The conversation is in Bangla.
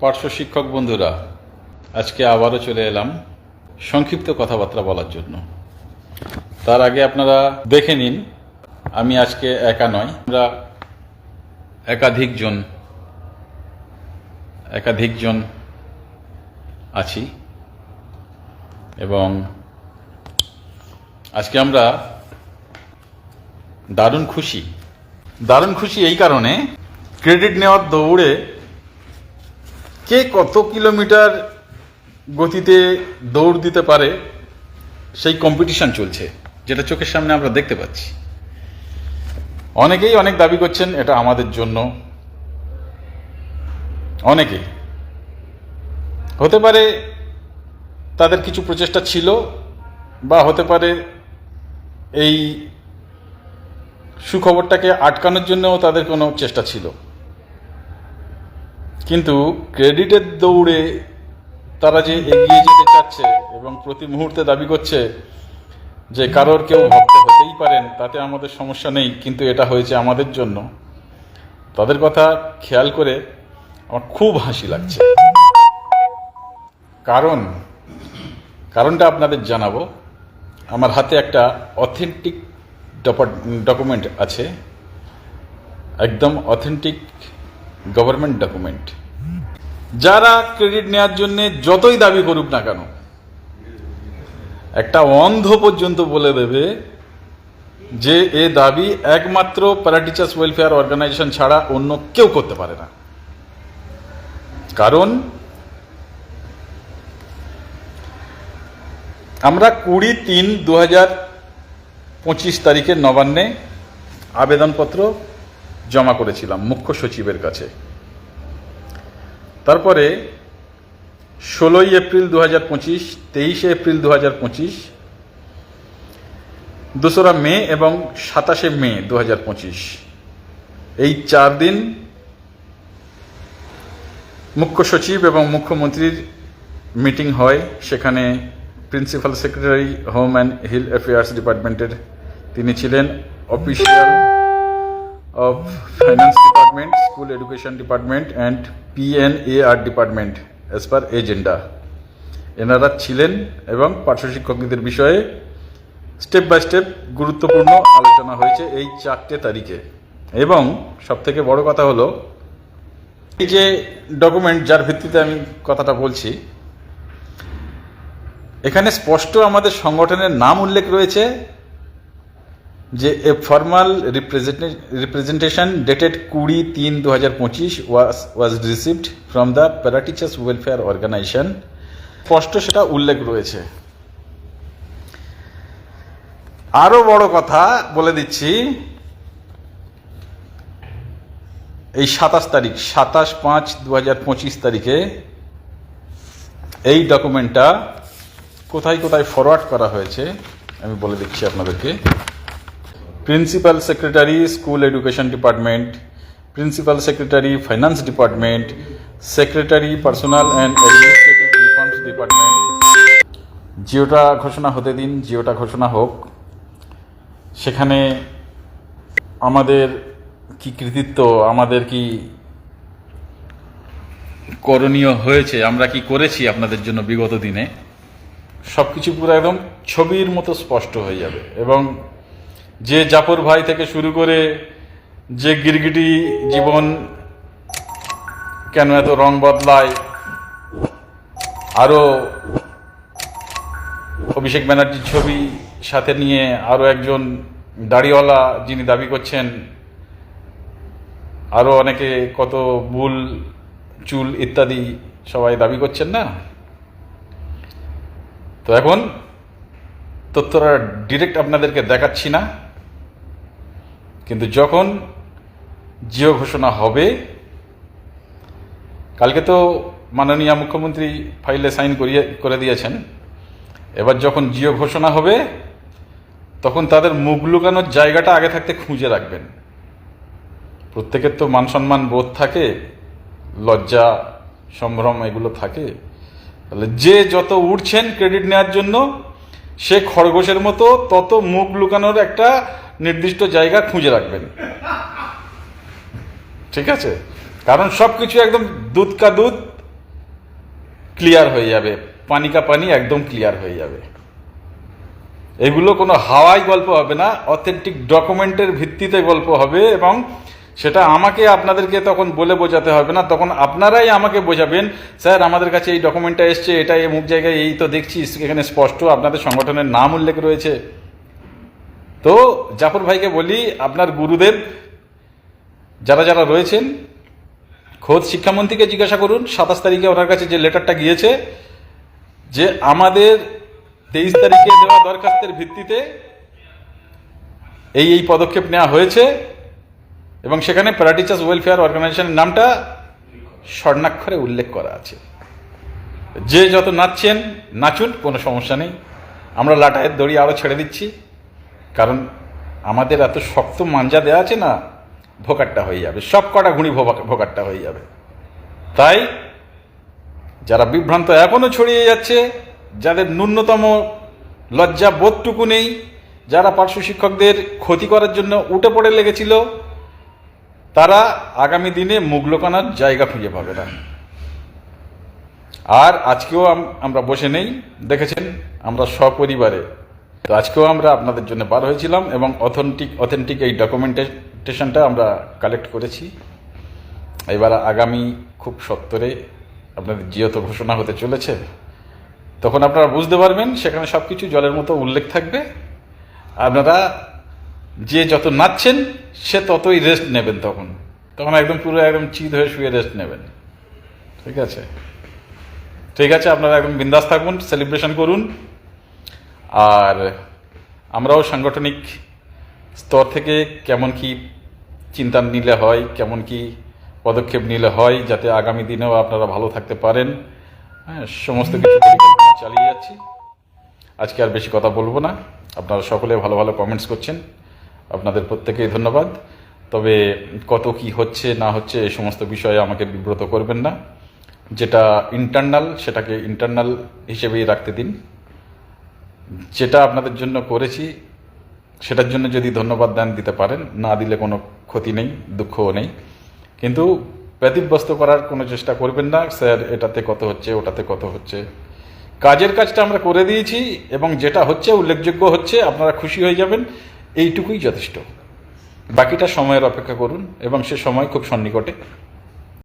পার্শ্ব শিক্ষক বন্ধুরা, আজকে আবারও চলে এলাম সংক্ষিপ্ত কথাবার্তা বলার জন্য। তার আগে আপনারা দেখে নিন, আমি আজকে একা নয় আমরা একাধিক জন একাধিক জন আছি এবং আজকে আমরা দারুণ খুশি। দারুণ খুশি এই কারণে, ক্রেডিট নেওয়ার দৌড়ে কে কত কিলোমিটার গতিতে দৌড় দিতে পারে, সেই কম্পিটিশন চলছে, যেটা চোখের সামনে আমরা দেখতে পাচ্ছি। অনেকেই অনেক দাবি করছেন, এটা আমাদের জন্য। অনেকেই। হতে পারে তাদের কিছু প্রচেষ্টা ছিল, বা হতে পারে এই সুখবরটাকে আটকানোর জন্যও তাদের কোনো চেষ্টা ছিল। কিন্তু ক্রেডিটের দৌড়ে তারা যে এগিয়ে যেতে চাচ্ছে এবং প্রতি মুহূর্তে দাবি করছে যে কারোর কেউ ভক্ত হতেই পারেন, তাতে আমাদের সমস্যা নেই, কিন্তু এটা হয়েছে আমাদের জন্য। তাদের কথা খেয়াল করে আমার খুব হাসি লাগছে। কারণ, কারণটা আপনাদের জানাব। আমার হাতে একটা অথেন্টিক ডকুমেন্ট আছে। একদম অথেন্টিক গভর্নমেন্ট ডকুমেন্ট যারা ক্রেডিট নেওয়ার জন্য যতই দাবি করুক না কেন, একটা অন্ধ পর্যন্ত বলে দেবে যে এ দাবি একমাত্র প্যারা টিচার্স ওয়েলফেয়ার অর্গানাইজেশন ছাড়া অন্য কেউ করতে পারে না। কারণ, আমরা কুড়ি তিন দু হাজার পঁচিশ তারিখের নবান্নে আবেদনপত্র জমা করেছিলাম মুখ্য সচিবের কাছে। তারপরে ষোলোই এপ্রিল দু হাজার পঁচিশ, তেইশে এপ্রিল দু হাজার পঁচিশ, দোসরা মে এবং সাতাশে মে দু হাজার পঁচিশ। এই চার দিন মুখ্য সচিব এবং মুখ্যমন্ত্রীর মিটিং হয়। সেখানে principal secretary, home and hill affairs ডিপার্টমেন্টের তিনি ছিলেন, official of finance department school education department and PNAR department as per agenda এনারা ছিলেন এবং পার্শ্ব শিক্ষকদের বিষয়ে স্টেপ বাই স্টেপ গুরুত্বপূর্ণ আলোচনা হয়েছে এই চারটে তারিখে। এবং সবথেকে বড় কথা হলো, এই যে ডকুমেন্ট যার ভিত্তিতে আমি কথাটা বলছি, এখানে স্পষ্ট আমাদের সংগঠনের নাম উল্লেখ রয়েছে যে এ ফর্মাল রিপ্রেজেন্টেশন ডেটেড কুড়ি তিন দু হাজার পঁচিশ was was received from the para teachers welfare organisation স্পষ্ট সেটা উল্লেখ রয়েছে। আরও বড় কথা বলে দিচ্ছি, এই সাতাশ তারিখ, সাতাশ পাঁচ দু হাজার পঁচিশ তারিখে এই ডকুমেন্টটা কোথায় কোথায় ফরওয়ার্ড করা হয়েছে, আমি বলে দিচ্ছি আপনাদেরকে। Principal secretary school education department principal secretary finance department secretary personnel and administrative reforms department জিওটা ঘোষণা হতে দিন জিওটা ঘোষণা হোক। সেখানে আমাদের কি কৃতিত্ব, আমাদের কি করণীয় হয়েছে, আমরা কি করেছি আপনাদের জন্য বিগত দিনে? সব কিছু পুরো একদম ছবির মতো স্পষ্ট হয়ে যাবে এবং যে জাফর ভাই থেকে শুরু করে যে গিরগিটি জীবন কেন এত রং বদলায় আরও অভিষেক ব্যানার্জির ছবি সাথে নিয়ে আরও একজন দাড়িওয়ালা যিনি দাবি করছেন আরও অনেকে কত বুল চুল ইত্যাদি সবাই দাবি করছেন না? তো এখন তথ্যটা ডিরেক্ট আপনাদেরকে দেখাচ্ছি না। কিন্তু যখন জিও ঘোষণা হবে, কালকে তো মাননীয় মুখ্যমন্ত্রী ফাইলে সাইন করিয়ে, করে দিয়েছেন। এবার যখন জিও ঘোষণা হবে, তখন তাদের মুখ লুকানোর জায়গাটা আগে থাকতে খুঁজে রাখবেন। প্রত্যেকের তো মান সম্মান বোধ থাকে, লজ্জা, সম্ভ্রম এগুলো থাকে। তাহলে যে যত উঠছেন ক্রেডিট নেওয়ার জন্য, সে খরগোশের মতো তত মুখ লুকানোর একটা নির্দিষ্ট জায়গা খুঁজে রাখবেন। ঠিক আছে? কারণ সব কিছু একদম দুধ কা দুধ ক্লিয়ার হয়ে যাবে। পানি কা পানি একদম ক্লিয়ার হয়ে যাবে। এগুলো কোনো হাওয়াই গল্প হবে না অথেন্টিক ডকুমেন্টের ভিত্তিতে গল্প হবে এবং সেটা আমাকে আপনাদেরকে তখন বলে বোঝাতে হবে না, তখন আপনারাই আমাকে বোঝাবেন, স্যার, আমাদের কাছে এই ডকুমেন্টটা এসছে, এটা এই মুখ জায়গায় এই তো দেখছি, এখানে স্পষ্ট, আপনাদের সংগঠনের নাম উল্লেখ রয়েছে। তো জাফর ভাইকে বলি, আপনার গুরুদেব যারা যারা রয়েছেন, খোদ শিক্ষামন্ত্রীকে জিজ্ঞাসা করুন, সাতাশ তারিখে ওনার কাছে যে লেটারটা গিয়েছে, যে আমাদের তেইশ তারিখে দেওয়া দরখাস্তের ভিত্তিতে এই এই পদক্ষেপ নেওয়া হয়েছে এবং সেখানে প্যারাটিচার্স ওয়েলফেয়ার অর্গানাইজেশনের নামটা স্বর্ণাক্ষরে উল্লেখ করা আছে। যে যত নাচছেন, নাচুন, কোনো সমস্যা নেই। আমরা লাটায়ের দড়ি আরও ছেড়ে দিচ্ছি। কারণ আমাদের এত শক্ত মাঞ্জা দেওয়া আছে না ভোকারটা হয়ে যাবে, সব কটা ঘুড়ি ভোকারটা হয়ে যাবে। তাই যারা বিভ্রান্ত এখনও ছড়িয়ে যাচ্ছে, যাদের ন্যূনতম লজ্জা বোধটুকু নেই, যারা পার্শ্ব শিক্ষকদের ক্ষতি করার জন্য উঠে পড়ে লেগেছিল, তারা আগামী দিনে মুখ লোকানোর জায়গা খুঁজে পাবে না। আর আজকেও আমরা বসে নেই, দেখেছেন, আমরা সপরিবারে তো আজকেও আমরা আপনাদের জন্য বার হয়েছিলাম এবং অথেন্টিক অথেন্টিক এই ডকুমেন্টেশনটা আমরা কালেক্ট করেছি। এবার আগামী খুব সত্তরে আপনাদের জিয়ত ঘোষণা হতে চলেছে। তখন আপনারা বুঝতে পারবেন, সেখানে সব কিছু জলের মতো উল্লেখ থাকবে। আপনারা যে যত নাচছেন, সে ততই রেস্ট নেবেন তখন। তখন একদম পুরো একদম চিত হয়ে শুয়ে রেস্ট নেবেন। ঠিক আছে? ঠিক আছে, আপনারা একদম বিন্দাস থাকুন সেলিব্রেশন করুন। আর আমরাও সাংগঠনিক স্তর থেকে কেমন কি চিন্তা নিলে হয়, কেমন কি পদক্ষেপ নিলে হয়, যাতে আগামী দিনেও আপনারা ভালো থাকতে পারেন। হ্যাঁ সমস্ত কিছু পরিকল্পনা চালিয়ে যাচ্ছি। আজকে আর বেশি কথা বলব না। আপনারা সকলে ভালো ভালো কমেন্টস করছেন। আপনাদের প্রত্যেকেই ধন্যবাদ। তবে কত কি হচ্ছে, না হচ্ছে এই সমস্ত বিষয়ে আমাকে বিব্রত করবেন না। যেটা ইন্টারনাল সেটাকে ইন্টারনাল হিসেবেই রাখতে দিন। যেটা আপনাদের জন্য করেছি, সেটার জন্য যদি ধন্যবাদ দান দিতে পারেন, না দিলে কোনো ক্ষতি নেই, দুঃখও নেই। কিন্তু ব্যতিব্যস্ত করার কোনো চেষ্টা করবেন না, স্যার, এটাতে কত হচ্ছে, ওটাতে কত হচ্ছে। কাজের কাজটা আমরা করে দিয়েছি, এবং যেটা হচ্ছে, উল্লেখযোগ্য হচ্ছে, আপনারা খুশি হয়ে যাবেন, এইটুকুই যথেষ্ট। বাকিটা সময়ের অপেক্ষা করুন, এবং সে সময় খুব সন্নিকটে